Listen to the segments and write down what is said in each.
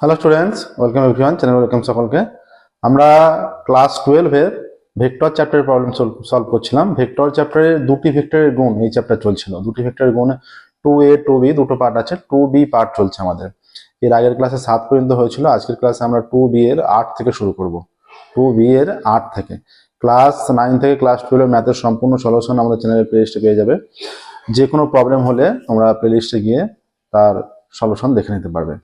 Hello students welcome everyone channel welcome সকলকে। আমরা class টুয়েলভের ভেক্টর চ্যাপ্টারের প্রবলেম সলভ করছিলাম। ভেক্টর চ্যাপ্টারের দুটি ভেক্টরের গুণ এই চ্যাপ্টার চলছিল। দুটি ভেক্টরের গুণ টু এ টু বি দুটো পার্ট আছে। টু বি পার্ট চলছে আমাদের। এর আগের ক্লাসে সাত পর্যন্ত হয়েছিল, আজকের ক্লাসে আমরা টু বি এর আট থেকে শুরু করব। টু বি এর আট থেকে। ক্লাস নাইন থেকে ক্লাস টুয়েলভ ম্যাথের সম্পূর্ণ সলিউশন আমাদের চ্যানেলের প্লেলিস্টে পেয়ে যাবে। যে কোনো প্রবলেম হলে তোমরা প্লেলিস্টে গিয়ে তার সলিউশন দেখে নিতে পারবে।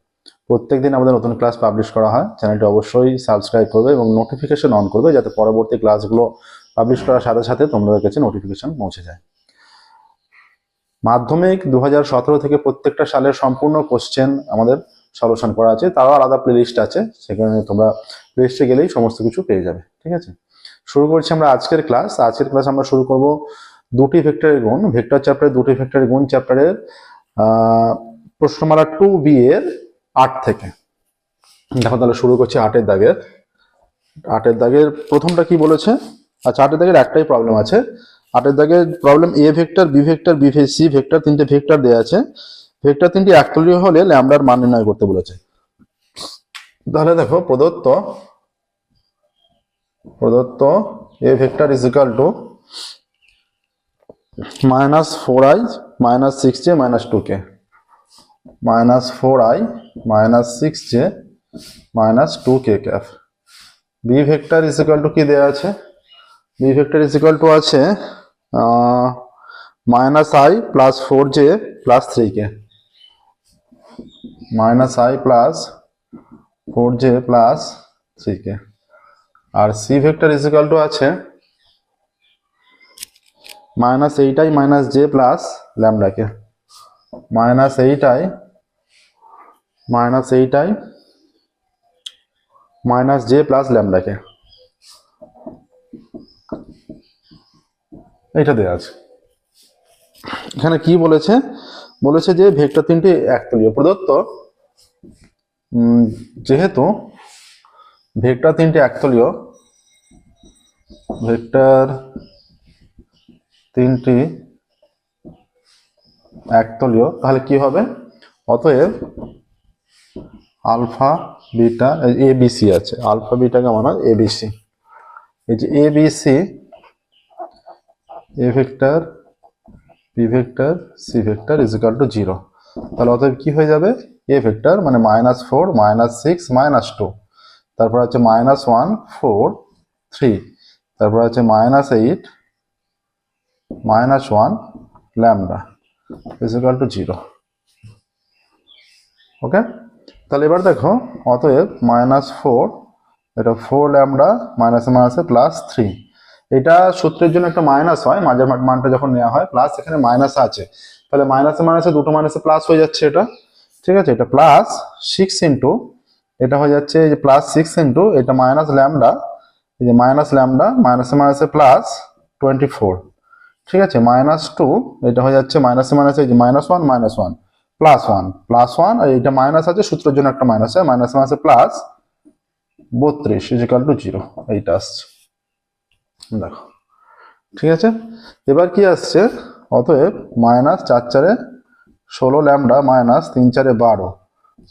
প্রত্যেক দিন আমাদের নতুন ক্লাস পাবলিশ করা হয়। চ্যানেলটি অবশ্যই সাবস্ক্রাইব করবে এবং নোটিফিকেশন অন করবে যাতে পরবর্তী ক্লাসগুলো পাবলিশ করার সাথে সাথে তোমাদের কাছে নোটিফিকেশন পৌঁছে যায়। মাধ্যমিক দু হাজার সতেরো থেকে প্রত্যেকটা সালের সম্পূর্ণ কোশ্চেন আমাদের সলিউশন করা আছে। তারও আলাদা প্লেলিস্ট আছে। সেখানে তোমরা প্লেলিস্টে গেলেই সমস্ত কিছু পেয়ে যাবে। ঠিক আছে? শুরু করছি আমরা আজকের ক্লাস আজকের ক্লাস আমরা শুরু করব দুটি ভেক্টরের গুণ। ভেক্টর চ্যাপ্টারের দুটি ভেক্টরের গুণ চ্যাপ্টারের প্রশ্নমালা টু বি এর আট থেকে। দেখো তাহলে শুরু করছি আটের দাগের। আটের দাগের প্রথমটা কি বলেছে? আচ্ছা আটের দাগের একটাই প্রবলেম আছে। আটের দাগের problem A vector B vector B C vector তিনটে ভেক্টর দেওয়া আছে। ভেক্টর তিনটি একতলীয় হলে ল্যামডার মান নির্ণয় করতে বলেছে। তাহলে দেখো প্রদত্ত প্রদত্ত A vector is equal to minus four I minus six J minus two K minus four I minus six J minus two K cap B vector is to কি দেওয়া আছে? বি ভেক্টর ইজ টু আছে minus I plus four J plus three K minus I plus four J plus three K R C vector is to আছে minus eight I minus J plus lambda K minus eight I minus eight I minus J plus ল্যামডাকে। এইটা দেওয়া আছে। এখানে কি বলেছে? বলেছে যে vector তিনটি একতলীয়। প্রদত্ত যেহেতু ভেক্টর তিনটি একতলীয়, ভেক্টর তিনটি একতলীয়, তাহলে কি হবে? অতএব alpha, beta A B C আছে। আলফা বিটা কেমন হয় এ বি সি। এই যে A B C, A vector, B vector, C vector is equal to zero তাহলে অতএব কি হয়ে যাবে? এ ভেক্টর মানে minus four minus six minus two তারপর আছে মাইনাস ওয়ান ফোর থ্রি তারপর আছে minus eight minus one lambda is equal to zero okay তাহলে এবার দেখো, অতএব মাইনাস ফোর এটা ফোর ল্যামডা মাইনাসে মাইনাসে প্লাস থ্রি এটা সূত্রের জন্য একটা মাইনাস হয়, মাঝের মানটা যখন নেওয়া হয় প্লাস এখানে মাইনাস আছে। তাহলে মাইনাসে মাইনাসে দুটো মাইনাসে প্লাস হয়ে যাচ্ছে এটা। ঠিক আছে, এটা প্লাস সিক্স ইন্টু এটা হয়ে যাচ্ছে এই যে প্লাস সিক্স ইন্টু এটা মাইনাস ল্যামডা এই যে মাইনাস ল্যামডা মাইনাসে মাইনাসে প্লাস টোয়েন্টি ফোর ঠিক আছে মাইনাস টু এটা হয়ে যাচ্ছে মাইনাসে মাইনাসে এই যে minus one minus one plus one plus one আর এটা মাইনাস আছে, সূত্রের জন্য একটা মাইনাস আছে মাইনাস মাইনাসে প্লাস বত্রিশ ইজিক্যাল টু জিরো এইটা আসছে। দেখো। ঠিক আছে? এবার কি আসছে? অতএব মাইনাস চার চারে ষোলো ল্যামডা মাইনাস তিন চারে বারো।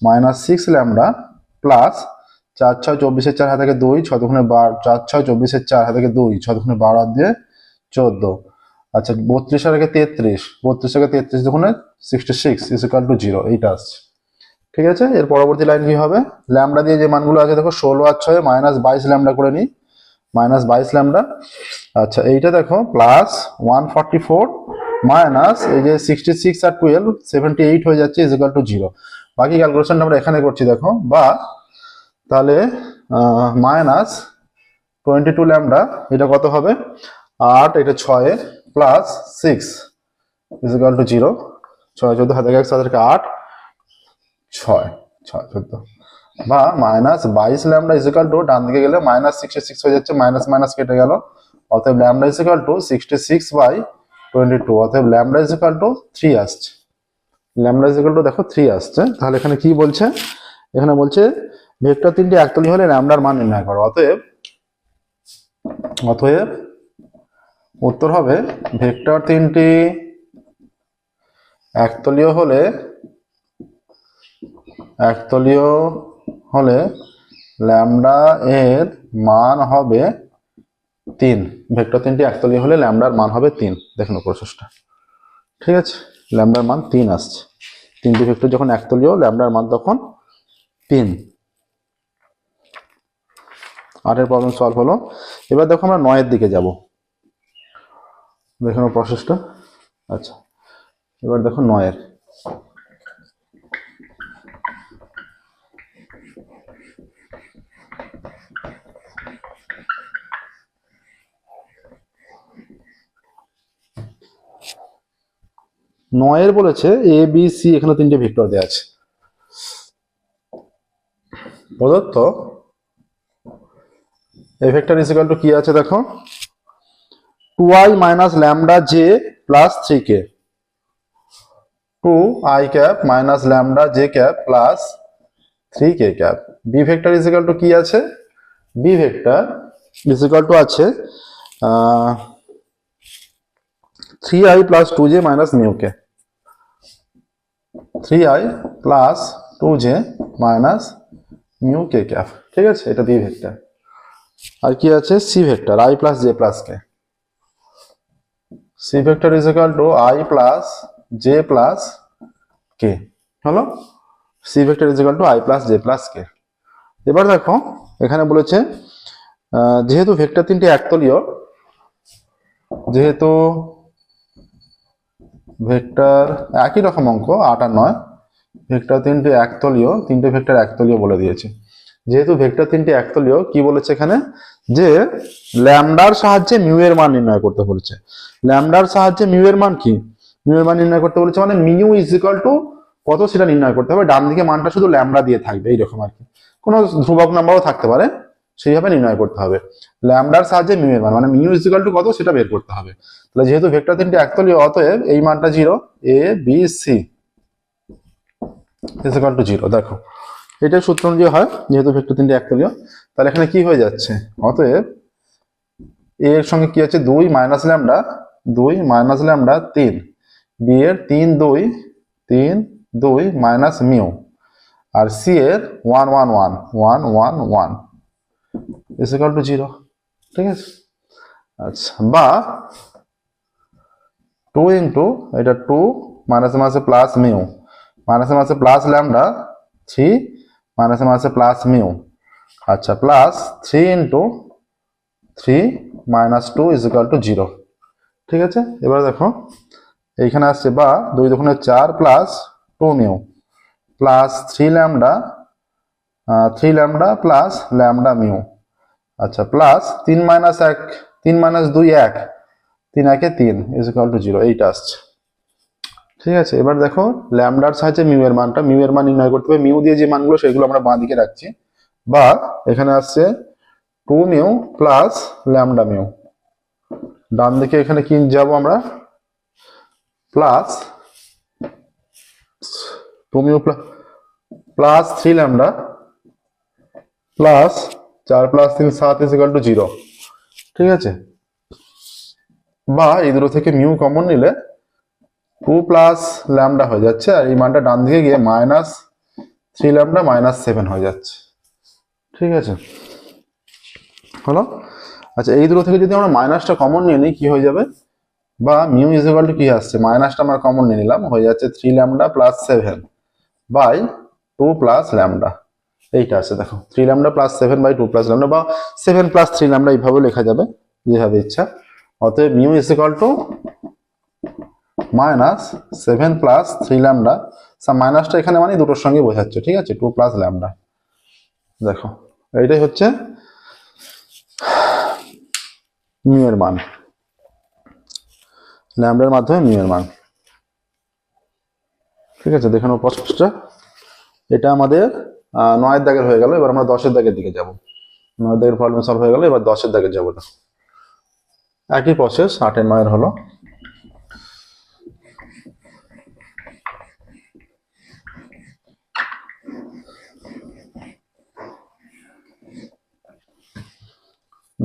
মাইনাস সিক্স ল্যামডা প্লাস চার ছয় চব্বিশের চার হাত থেকে দুই দুগুণে বার চার ছয় চব্বিশের চার হাত থেকে দুই দুগুণে বারো দিয়ে চোদ্দ। আচ্ছা বত্রিশ আর থেকে তেত্রিশ, বত্রিশ আগে তেত্রিশ দুগুণে sixty six is equal to zero এইটা আসছে। ঠিক আছে? এর পরবর্তী লাইন কি হবে? ল্যামডা দিয়ে যে মানগুলো আছে, দেখো, ষোলো আর ছয় মাইনাস বাইশ ল্যামডা করে নিই। মাইনাস বাইশ ল্যামডা আচ্ছা এইটা দেখো plus one forty four minus এই যে সিক্সটি সিক্স আর টুয়েলভ সেভেন্টি এইট হয়ে যাচ্ছে ইজিক্যাল টু জিরো বাকি ক্যালকুলেশনটা আমরা এখানে করছি, দেখো, বা তাহলে মাইনাস টোয়েন্টি টু ল্যামডা এটা কত হবে? আট, এটা ছয়ে plus six is equal to zero ছয়, চোদ্দ হাতে এক সাতেরকে আট। ছয় ছয়, চোদ্দ। বা মাইনাস বাইশ ল্যামডা ইজিক্যাল টু ডান দিকে গেলে মাইনাস সিক্সটি সিক্স হয়ে যাচ্ছে মাইনাস মাইনাস কেটে গেল। অতএব lambda is equal to sixty six by twenty two অতএব lambda is equal to three আসছে। ল্যামডা ইজিক্যাল টু দেখো থ্রি আসছে। তাহলে এখানে কি বলছে? এখানে বলছে ভেক্টর তিনটি একতলী হলে ল্যামডার মান নির্ণয় করো। অতএব অতএব উত্তর হবে ভেক্টর তিনটি একতলীয় হলে একতলীয় হলে ল্যামডা এর মান হবে তিন। ভেক্টর তিনটি একতলীয় হলে ল্যামডার মান হবে তিন। দেখুন প্রসেসটা। ঠিক আছে? ল্যামডার মান তিন আসছে। তিনটি ভেক্টর যখন একতলীয়, ল্যামডার মান তখন তিন। আটের প্রবলেম সলভ হলো। এবার দেখো আমরা নয়ের দিকে যাব। দেখুন প্রসেসটা আচ্ছা এবার দেখো নয়ের। নয়ের বলেছে এ বি সি এখানে তিনটে ভেক্টর দেওয়া আছে। প্রদত্ত এ ভেক্টর ইজ টু কি আছে দেখো? Two I minus lambda J plus three K two I cap minus lambda J cap plus three K cap B vector is to কি আছে? বি ভেক্টর ইজ টু আছে three I plus two J minus mu K three I plus two J minus mu K cap ঠিক আছে? এটা B vector আর কি আছে? C vector I plus J plus K C vector is equal to I plus J plus K হলো C vector is equal to I plus J plus K এবার দেখো, এখানে বলেছে যেহেতু ভেক্টর তিনটি একতলীয়, যেহেতু ভেক্টর একই রকম অঙ্ক, আট আর নয় ভেক্টর তিনটি একতলীয়, তিনটে ভেক্টর একতলীয় বলে দিয়েছে। যেহেতু ভেক্টর তিনটি একতলীয়, কি বলেছে এখানে? যে ল্যামডার সাহায্যে মিউ এর মান নির্ণয় করতে বলেছে। ল্যামডার সাহায্যে মিউ এর মান কি? মিউ এর মান নির্ণয় করতে বলেছে মানে মিউ ইজ ইকাল টু কত সেটা নির্ণয় করতে হবে। ডান দিকে মানটা শুধু ল্যামডা দিয়ে থাকবে, এইরকম আর কি। কোনো ধ্রুবক নাম্বারও থাকতে পারে, সেইভাবে নির্ণয় করতে হবে। ল্যামডার সাহায্যে মিউ এর মান মানে মিউ ইজ ইকাল টু কত সেটা বের করতে হবে। তাহলে যেহেতু ভেক্টর তিনটি একতলীয় অতএব এই মানটা zero, A, B, C, is equal to zero. দেখো এটা সূত্র অনুযায়ী হয়, যেহেতু ভেক্টর তিনটি একতলীয়, তাহলে এখানে কি হয়ে যাচ্ছে? অতএব এর সঙ্গে কি আছে দুই মাইনাস ল্যামডা দুই মাইনাস ল্যামডা তিন। বি এর তিন দুই তিন দুই মাইনাস মিউ আর সি এর one one one one one one is equal to zero ঠিক আছে? আচ্ছা বা টু ইন্টু এটা টু মাইনাসে মাসে প্লাস মিউ মাইনাসে মাসে প্লাস ল্যামডা থ্রি মাইনাসে মাসে প্লাস মিউ আচ্ছা plus three into three minus two is equal to zero ঠিক আছে? এবার দেখো, এইখানে আসছে বা দুই দোকানে চার plus two mu plus three lambda three lambda plus lambda mu আচ্ছা প্লাস তিন মাইনাস এক, তিন মাইনাস দুই এক, তিন একে তিন ইজ ইকাল টু জিরো এইটা আসছে। ঠিক আছে? এবার দেখো ল্যামডার সাহায্যে মিউ এর মানটা মিউ এর মান নির্ণয় করতে হবে। মিউ দিয়ে যে মানগুলো, সেগুলো আমরা বাঁ দিকে রাখছি। বা এখানে আসছে two mu plus lambda mu ডান দিকে এখানে কি যাব আমরা? Plus two mu plus three lambda plus চার প্লাস তিন, সাত ইজ ইকাল টু জিরো ঠিক আছে? বা এই দুটো থেকে মিউ কমন নিলে টু প্লাস ল্যামডা হয়ে যাচ্ছে, আর এই মানটা ডান দিকে গিয়ে minus three lambda minus seven হয়ে যাচ্ছে। ঠিক আছে? হলো? আচ্ছা এই দুটো থেকে যদি আমরা মাইনাসটা কমন নিয়ে নিই, কি হয়ে যাবে? বা মিউ ইজ ইকাল টু কি আসছে? মাইনাসটা আমরা কমন নিয়ে নিলাম, হয়ে যাচ্ছে three lambda plus seven by two plus lambda. এইটা আছে, দেখো, three lambda plus seven by two plus lambda বা সেভেন প্লাস থ্রি ল্যামডা এইভাবে লেখা যাবে, যেভাবে ইচ্ছা। অতএব mu is equal to minus seven plus three lambda মাইনাসটা এখানে মানে দুটোর সঙ্গে বোঝাচ্ছে, ঠিক আছে? টু প্লাস ল্যামডা দেখো, এইটাই হচ্ছে মিউ এর মান। ল্যামডার মাধ্যমে মিউ এর মান। ঠিক আছে, দেখে নেব প্রসেসটা এটা আমাদের নয়ের দাগের হয়ে গেল, এবার আমরা দশের দাগের দিকে যাব। নয়ের দাগের প্রবলেম সলভ হয়ে গেল, এবার দশের দাগে যাব না একই প্রসেস আটের নয়ের হলো।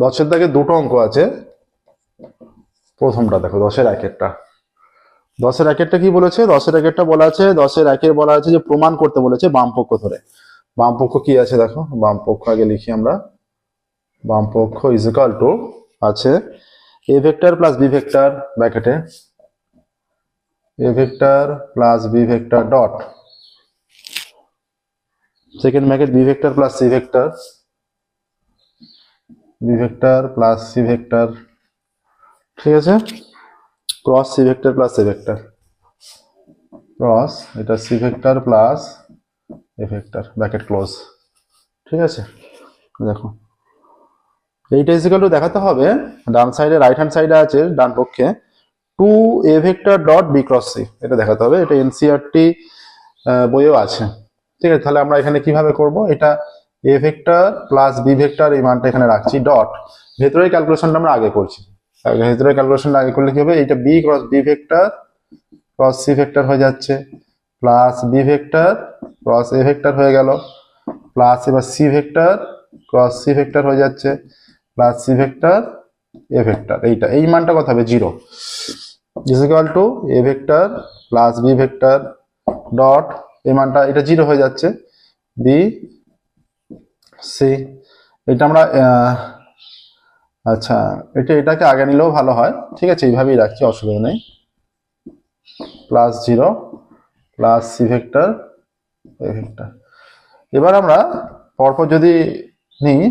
দশের দাগে দুটো অঙ্ক আছে। প্রথমটা দেখো, দশের একেরটা। দশের একেরটা কি বলেছে? দশের একেরটা বলা আছে, দশের একের বলা আছে যে প্রমাণ করতে বলেছে বাম পক্ষ ধরে। বাম পক্ষ কি আছে দেখো? বাম পক্ষ আগে লিখি আমরা। বাম পক্ষ ইজ টু আছে। A vector plus B vector ব্র্যাকেটে A vector plus B vector dot second bracket B vector plus C vector B vector plus C vector ঠিক আছে? Cross C vector plus C vector cross এটা C vector plus A vector bracket close ঠিক আছে? দেখো। এইটা is equal two দেখাতে হবে। ডান সাইডে রাইট হ্যান্ড সাইডে আছে, ডান পক্ষে। Two A vector dot B cross C এটা দেখাতে হবে। এটা এনসিআরটি বইও আছে। ঠিক আছে? তাহলে আমরা এখানে কীভাবে করব? এটা A vector plus B vector এই মানটা এখানে রাখছি ডট ভেতরের ক্যালকুলেশনটা আমরা আগে করছি। ভেতরের ক্যালকুলেশনটা আগে করলে কি হবে? এটা B cross B vector cross C vector হয়ে যাচ্ছে। Plus B vector cross A vector হয়ে গেল। প্লাস এবার C vector cross C vector হয়ে যাচ্ছে। Plus C vector A vector এইটা। এই মানটা কত হবে? Zero is equal to A vector plus B vector dot এই মানটা, এটা জিরো হয়ে যাচ্ছে। বি সি, এটা আমরা আচ্ছা এটা, এটাকে আগে নিলেও ভালো হয়। ঠিক আছে, এইভাবেই রাখছি, অসুবিধা নেই। Plus zero, plus C vector, A vector. এবার আমরা পরপর যদি নিই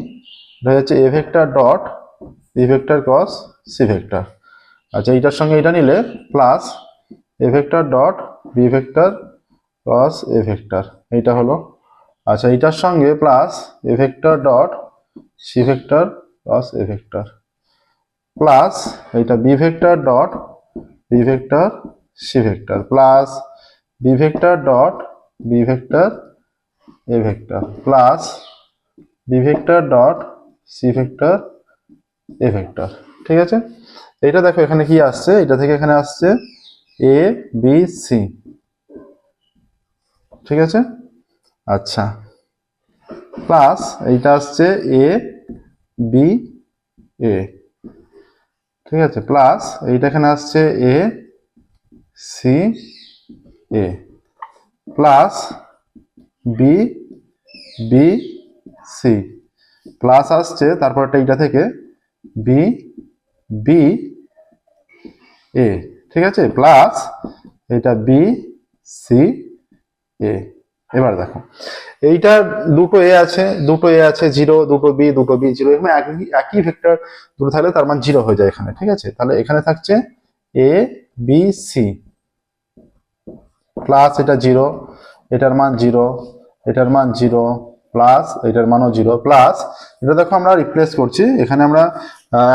হচ্ছে A vector dot B vector cross C vector. আচ্ছা এইটার সঙ্গে এটা নিলে plus A vector dot, B vector cross A vector. এইটা হলো আচ্ছা এইটার সঙ্গে plus A vector dot C vector cross A vector plus এইটা B vector dot B vector C vector plus B vector dot B vector A vector plus B vector dot C vector A vector ঠিক আছে? এইটা দেখো এখানে কি আসছে? এটা থেকে এখানে আসছে এ বি সি ঠিক আছে? আচ্ছা। প্লাস এইটা আসছে এ বি এ ঠিক আছে, প্লাস এইটা এখানে আসছে A C A plus B B C plus আসছে তারপরটা এইটা থেকে বি বি এ ঠিক আছে, প্লাস এটা বি সি এ এবার দেখো। এইটা দুটো এ আছে, দুটো এ আছে জিরো দুটো বি দুটো বি জিরো এখানে একই একই ভেক্টর দুটো থাকলে তার মান জিরো হয়ে যায় এখানে, ঠিক আছে? তাহলে এখানে থাকছে এ বি সি প্লাস এটা জিরো এটার মান জিরো এটার মান জিরো প্লাস এটার মানও জিরো প্লাস এটা দেখো আমরা রিপ্লেস করছি। এখানে আমরা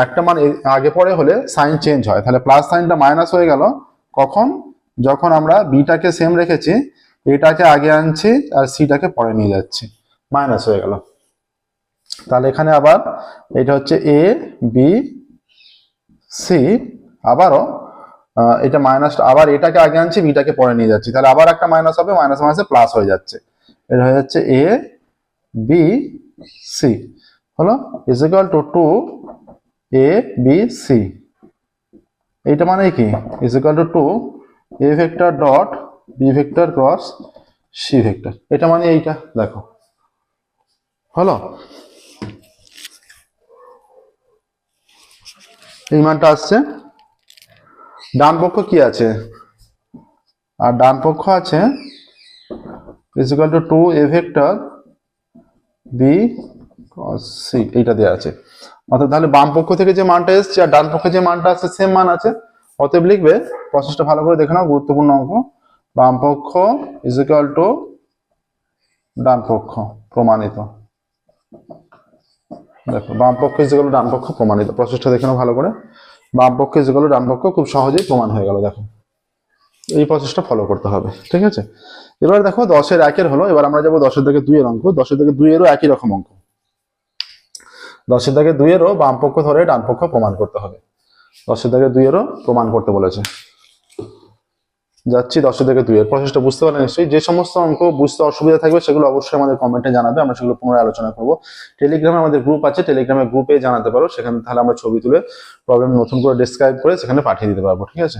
একটা মান আগে পরে হলে সাইন চেঞ্জ হয়। তাহলে প্লাস সাইনটা মাইনাস হয়ে গেল। কখন? যখন আমরা বিটাকে সেম রেখেছি এটাকে আগে আনছি আর সিটাকে পরে নিয়ে যাচ্ছি। মাইনাস হয়ে গেল। তাহলে এখানে আবার এটা হচ্ছে এ বি সি আবারও এটা মাইনাস আবার এটাকে আগে আনছি বিটাকে পরে নিয়ে যাচ্ছি। তাহলে আবার একটা মাইনাস হবে মাইনাস মাইনাসে প্লাস হয়ে যাচ্ছে। এটা হয়ে যাচ্ছে এ বি সি হলো is equal to two A B C এইটা মানে কি? Is equal to two A vector dot B vector cross C vector এটা মানে এইটা, দেখো। হলো? এই মানটা আসছে। ডান পক্ষ কি আছে? আর ডান পক্ষ আছে is equal to two A vector B C এইটা দেওয়া আছে। অর্থাৎ তাহলে বাম পক্ষ থেকে যে মানটা এসছে আর ডান পক্ষে যে মানটা আছে সেম মান আছে। অতএব লিখবে প্রসেসটা ভালো করে দেখে নাও, গুরুত্বপূর্ণ অঙ্ক। বাম পক্ষ ইজ ইকুয়াল টু ডান পক্ষ প্রমাণিত। দেখো বাম পক্ষ ইজ ইকুয়াল ডান পক্ষ প্রমাণিত। প্রসেসটা দেখে ভালো করে। বাম পক্ষ ইজ ইকুয়াল ডান পক্ষ খুব সহজেই প্রমাণ হয়ে গেল, দেখো। এই প্রসেসটা ফলো করতে হবে, ঠিক আছে? এবার দেখো, দশের একের হলো, এবার আমরা যাব দশের থেকে দুইয়ের অঙ্ক। দশের থেকে দুইয়েরও একই রকম অঙ্ক। দশের থেকে দুইয়েরও বাম পক্ষ ধরে ডান পক্ষ প্রমাণ করতে হবে। দশের থেকে দুইয়েরও প্রমাণ করতে বলেছে। যাচ্ছি দশ থেকে দুই। এর প্রসেসটা বুঝতে পারেন নিশ্চয়ই। যে সমস্ত অঙ্ক বুঝতে অসুবিধা থাকবে, সেগুলো অবশ্যই আমাদের কমেন্টে জানাবে, আমরা সেগুলো পুনরায় আলোচনা করব। টেলিগ্রামে আমাদের গ্রুপ আছে টেলিগ্রামে গ্রুপে জানাতে পারো, সেখানে তাহলে আমরা ছবি তুলে প্রবলেম নতুন করে ডিসক্রাইব করে সেখানে পাঠিয়ে দিতে পারব, ঠিক আছে?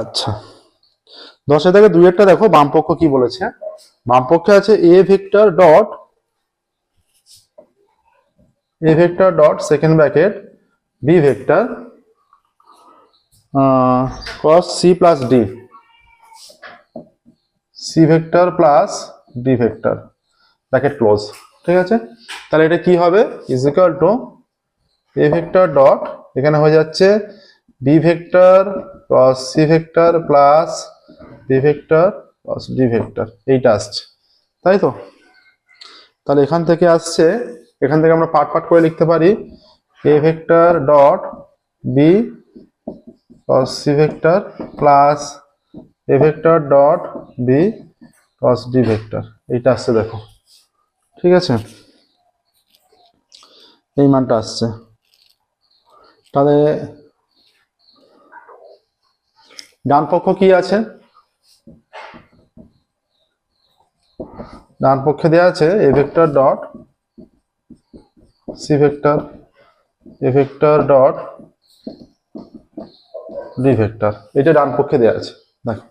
আচ্ছা। দশে থেকে দুই একটা দেখো, বামপক্ষ কি বলেছে? বামপক্ষে আছে A vector dot A vector dot second bracket B vector cos C plus D C vector plus D vector bracket close ঠিক আছে? তাহলে এটা কি হবে? Is to A vector dot এখানে হয়ে যাচ্ছে B vector cross C vector plus B vector cross D vector এইটা আসছে। তাই তো? তাহলে এখান থেকে আসছে, এখান থেকে আমরা পার্ট পার্ট করে লিখতে পারি A vector dot B cross C vector plus A vector dot B cross D vector এইটা আসছে দেখো। ঠিক আছে? এই মানটা আসছে। তাহলে ডান পক্ষ কি আছে? ডান পক্ষে দেওয়া আছে A vector dot, C vector, A vector dot, D vector. এটা ডান পক্ষে দেওয়া আছে, দেখো।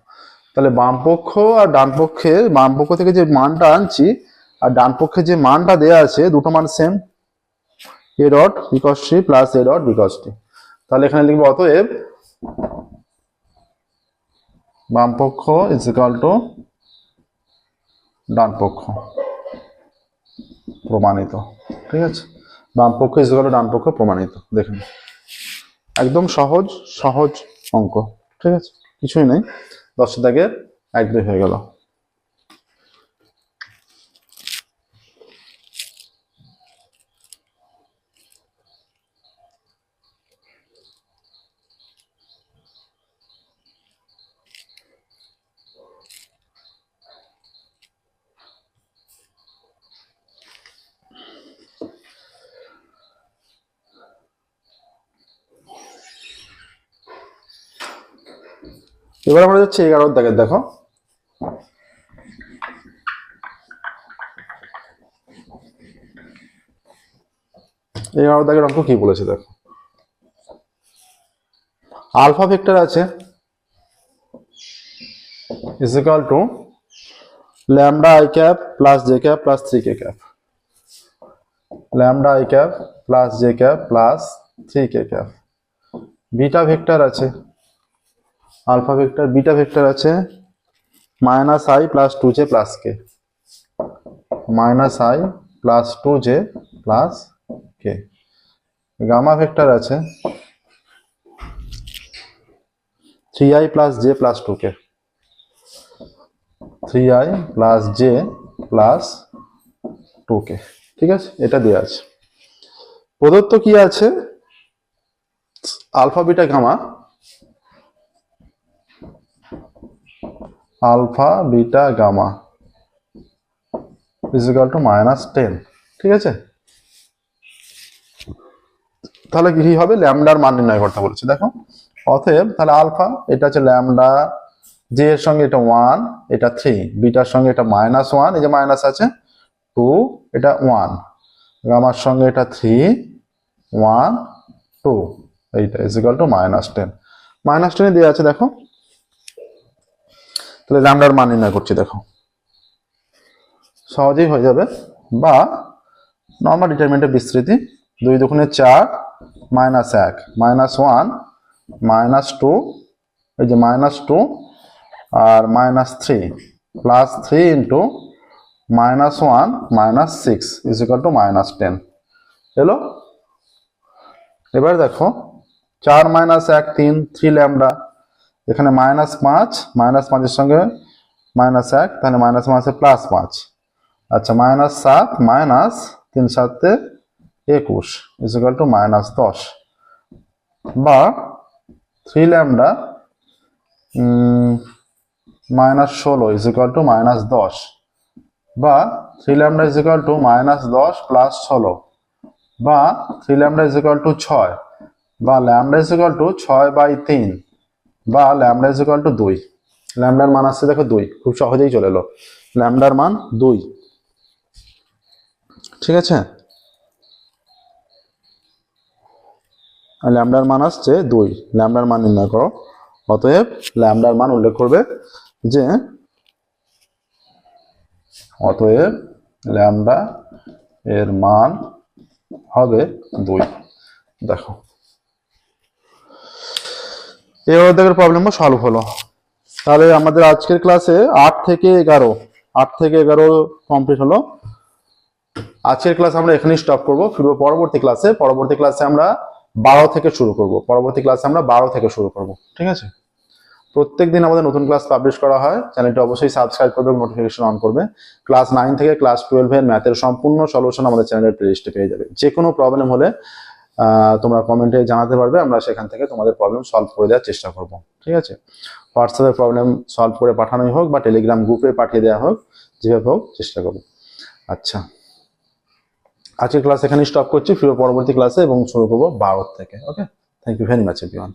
তাহলে বাম পক্ষ আর ডান পক্ষে, বাম পক্ষ থেকে যে মানটা আনছি, আর ডান পক্ষে যে মানটা দেওয়া আছে, দুটো মান same A dot B cross T plus A dot B cross টি তাহলে এখানে লিখব অতএব বাম পক্ষ ইকাল টু ডান পক্ষ প্রমাণিত, ঠিক আছে? বাম পক্ষ ইকাল টু ডান পক্ষ প্রমাণিত, দেখুন। একদম সহজ সহজ অঙ্ক, ঠিক আছে? কিছুই নেই। দশ দাগের এক দুই হয়ে গেল। এবার আমরা যাচ্ছি এগারো দাগের দেখো। এগারো দাগের অঙ্ক কি বলেছে, দেখো। আলফা ভেক্টর আছে is equal to lambda I cap plus J cap plus three K cap lambda I cap plus J cap plus three K cap beta vector আছে। আলফা ভেক্টর, বিটা ভেক্টর আছে minus I plus two J plus K minus I plus two J plus K gamma vector আছে three I plus J plus two K three I plus J plus two K ঠিক আছে? এটা দেওয়া আছে। প্রদত্ত কি আছে? Alpha, beta, gamma. Alpha, beta, gamma. Is equal to minus ten ঠিক আছে? তাহলে কি হবে? ল্যামডার মান নির্ণয় করতে বলেছে। দেখো, অতএব তাহলে আলফা, এটা হচ্ছে ল্যামডা জে এর সঙ্গে এটা ওয়ান এটা থ্রি বিটার সঙ্গে এটা মাইনাস ওয়ান এই যে মাইনাস আছে টু এটা ওয়ান গামার সঙ্গে এটা থ্রি ওয়ান টু এইটা is equal to minus ten minus টেনে দেওয়া আছে, দেখো তাহলে ল্যামডার মান নির্ণয় করছি, দেখো। সহজেই হয়ে যাবে। বা নর্মাল ডিটারমিনেন্টের বিস্তৃতি, দুই দুগুণে চার মাইনাস এক মাইনাস ওয়ান মাইনাস টু এই যে minus two R minus three plus three into minus one minus six is equal to minus ten এলো? এবার দেখো, চার মাইনাস এক, তিন থ্রি ল্যামডা। এখানে মাইনাস পাঁচ মাইনাস পাঁচের সঙ্গে মাইনাস এক, তাহলে মাইনাস পাঁচে প্লাস পাঁচ। আচ্ছা মাইনাস সাত মাইনাস তিন সাতে একুশ ইজিক্যাল টু মাইনাস দশ। বা থ্রি ল্যামডা মাইনাস ষোলো ইজিক্যাল টু মাইনাস দশ। বা three lambda is equal to minus দশ প্লাস ষোলো। বা three lambda is equal to ছয়। বা ল্যামডা ইজিক্যাল টু ছয় বাই তিন। বা ল্যামডা ইজিক্যাল টু দুই। ল্যামডার মান আসছে দেখো দুই, খুব সহজেই চলে এলো। ল্যামডার মান দুই। ঠিক আছে? ল্যামডার মান আসছে দুই। ল্যামডার মান নির্ণয় করো। অতএব ল্যামডার মান উল্লেখ করবে যে, অতএব ল্যামডা এর মান হবে দুই। দেখো। এই অধ্যায়ের প্রবলেমও সলভ হলো। তাহলে আমাদের আজকের ক্লাসে আট থেকে এগারো, আট থেকে এগারো কমপ্লিট হলো। আজকের ক্লাস আমরা এখানেই স্টপ করব ফিরবো পরবর্তী ক্লাসে পরবর্তী ক্লাসে আমরা বারো থেকে শুরু করব। পরবর্তী ক্লাসে আমরা বারো থেকে শুরু করব, ঠিক আছে? প্রত্যেক দিন আমাদের নতুন ক্লাস পাবলিশ করা হয়। চ্যানেলটি অবশ্যই সাবস্ক্রাইব করবে নোটিফিকেশন অন করবে। ক্লাস নাইন থেকে ক্লাস টুয়েলভের ম্যাথের সম্পূর্ণ সলিউশন আমাদের চ্যানেলের প্লেলিস্টে পেয়ে যাবে। যে কোনো প্রবলেম হলে তোমরা কমেন্টে জানাতে পারবে, আমরা সেখান থেকে তোমাদের প্রবলেম সলভ করে দেওয়ার চেষ্টা করব, ঠিক আছে? হোয়াটসঅ্যাপে প্রবলেম সলভ করে পাঠানোই হোক বা টেলিগ্রাম গ্রুপে পাঠিয়ে দেওয়া হোক, যেভাবে হোক চেষ্টা করব। আচ্ছা। আজকের ক্লাস এখানে স্টপ করছি, ফিরে পরবর্তী ক্লাসে এবং শুরু করব বারোর থেকে okay thank you very much everyone